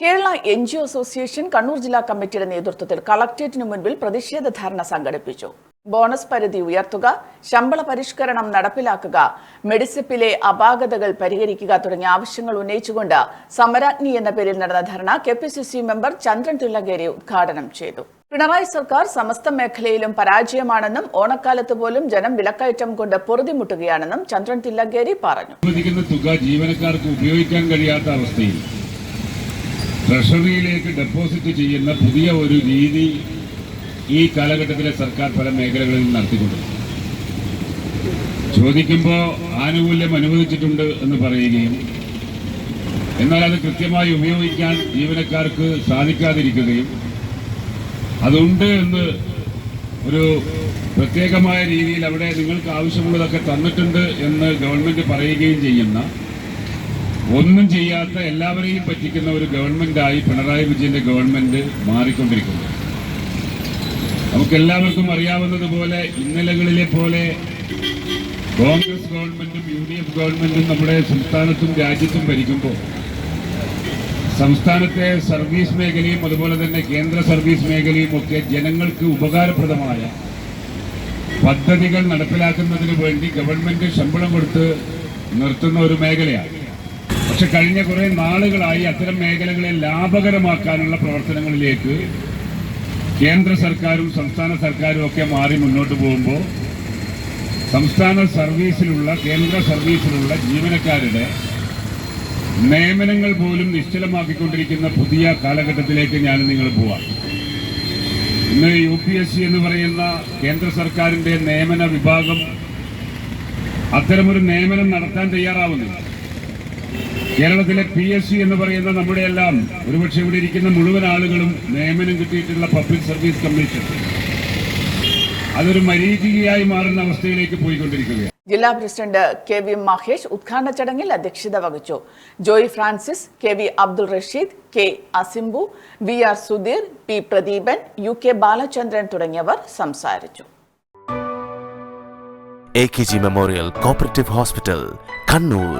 Kerala N G O association Kannur ജില്ലാ കമ്മിറ്റിയുടെ നേതൃത്വത്തിൽ കളക്ട്രേറ്റിന് മുൻപിൽ പ്രതിഷേധ ധർണ സംഘടിപ്പിച്ചു. ബോണസ് പരിധി ഉയർത്തുക ശമ്പള പരിഷ്കരണം നടപ്പിലാക്കുക മെഡിസിപ്പിലെ അപാകതകൾ പരിഹരിക്കുക തുടങ്ങിയ ആവശ്യങ്ങൾ ഉന്നയിച്ചുകൊണ്ട് സമരാജ്ഞി എന്ന പേരിൽ നടന്ന ധർണ K P C C member Chandran Thullankeri ഉദ്ഘാടനം ചെയ്തു. പിണറായി സർക്കാർ സമസ്ത മേഖലയിലും പരാജയമാണെന്നും ഓണക്കാലത്ത് പോലും ജനം വിലക്കയറ്റം കൊണ്ട് പൊറുതിമുട്ടുകയാണെന്നും ചന്ദ്രൻ തില്ലങ്കേരി പറഞ്ഞു. തുക ജീവനക്കാർക്ക് ഉപയോഗിക്കാൻ കഴിയാത്ത അവസ്ഥയിൽ ട്രഷറിയിലേക്ക് ഡെപ്പോസിറ്റ് ചെയ്യുന്ന പുതിയ ഒരു രീതി ഈ കാലഘട്ടത്തിലെ സർക്കാർ പല മേഖലകളിൽ നടത്തിക്കൊണ്ടിരുന്നു. ചോദിക്കുമ്പോൾ ആനുകൂല്യം അനുവദിച്ചിട്ടുണ്ട് എന്ന് പറയുകയും എന്നാൽ അത് കൃത്യമായി ഉപയോഗിക്കാൻ ജീവനക്കാർക്ക് സാധിക്കാതിരിക്കുകയും അതുണ്ട് എന്ന് ഒരു പ്രത്യേകമായ രീതിയിൽ അവിടെ നിങ്ങൾക്ക് ആവശ്യമുള്ളതൊക്കെ തന്നിട്ടുണ്ട് എന്ന് ഗവൺമെന്റ് പറയുകയും ചെയ്യുന്ന ഒന്നും ചെയ്യാത്ത എല്ലാവരെയും പറ്റിക്കുന്ന ഒരു ഗവൺമെന്റായി പിണറായി വിജയന്റെ ഗവൺമെന്റ് മാറിക്കൊണ്ടിരിക്കുന്നു. നമുക്കെല്ലാവർക്കും അറിയാവുന്നതുപോലെ ഇന്നലകളിലെ പോലെ കോൺഗ്രസ് ഗവൺമെന്റും യു ഡി എഫ് ഗവൺമെന്റും നമ്മുടെ സംസ്ഥാനത്തും രാജ്യത്തും ഭരിക്കുമ്പോൾ സംസ്ഥാനത്തെ സർവീസ് മേഖലയും അതുപോലെ തന്നെ കേന്ദ്ര സർവീസ് മേഖലയും ഒക്കെ ജനങ്ങൾക്ക് ഉപകാരപ്രദമായ പദ്ധതികൾ നടപ്പിലാക്കുന്നതിന് വേണ്ടി ഗവൺമെന്റ് ശമ്പളം കൊടുത്ത് നിർത്തുന്ന ഒരു മേഖലയാണ്. പക്ഷെ കഴിഞ്ഞ കുറെ നാളുകളായി അത്തരം മേഖലകളെ ലാഭകരമാക്കാനുള്ള പ്രവർത്തനങ്ങളിലേക്ക് കേന്ദ്ര സർക്കാരും സംസ്ഥാന സർക്കാരും ഒക്കെ മാറി മുന്നോട്ട് പോകുമ്പോൾ സംസ്ഥാന സർവീസിലുള്ള കേന്ദ്ര സർവീസിലുള്ള ജീവനക്കാരുടെ നിയമനങ്ങൾ പോലും നിശ്ചലമാക്കിക്കൊണ്ടിരിക്കുന്ന പുതിയ കാലഘട്ടത്തിലേക്ക് ഞാൻ നിങ്ങൾ പോവാം. ഇന്ന് യു പി എസ് സി എന്ന് പറയുന്ന കേന്ദ്ര സർക്കാരിന്റെ നിയമന വിഭാഗം അത്തരമൊരു നിയമനം നടത്താൻ തയ്യാറാവുന്നില്ല. കേരളത്തിലെ പി എസ് സി എന്ന് പറയുന്ന നമ്മുടെ എല്ലാം ഒരുപക്ഷെ ഇവിടെ ഇരിക്കുന്ന മുഴുവൻ ആളുകളും നിയമനം കിട്ടിയിട്ടുള്ള പബ്ലിക് സർവീസ് കമ്മീഷൻ അതൊരു മരീചികയായി മാറുന്ന അവസ്ഥയിലേക്ക് പോയിക്കൊണ്ടിരിക്കുകയാണ്. ജില്ലാ പ്രസിഡന്റ് കെ വി മഹേഷ് ഉദ്ഘാടന ചടങ്ങിൽ അധ്യക്ഷത വഹിച്ചു. Joy Francis K V Abdul Rasheed K Asimbu V R Sudheer P Pradeepan U K Balachandran തുടങ്ങിയവർ സംസാരിച്ചു. A K G memorial cooperative hospital Kannur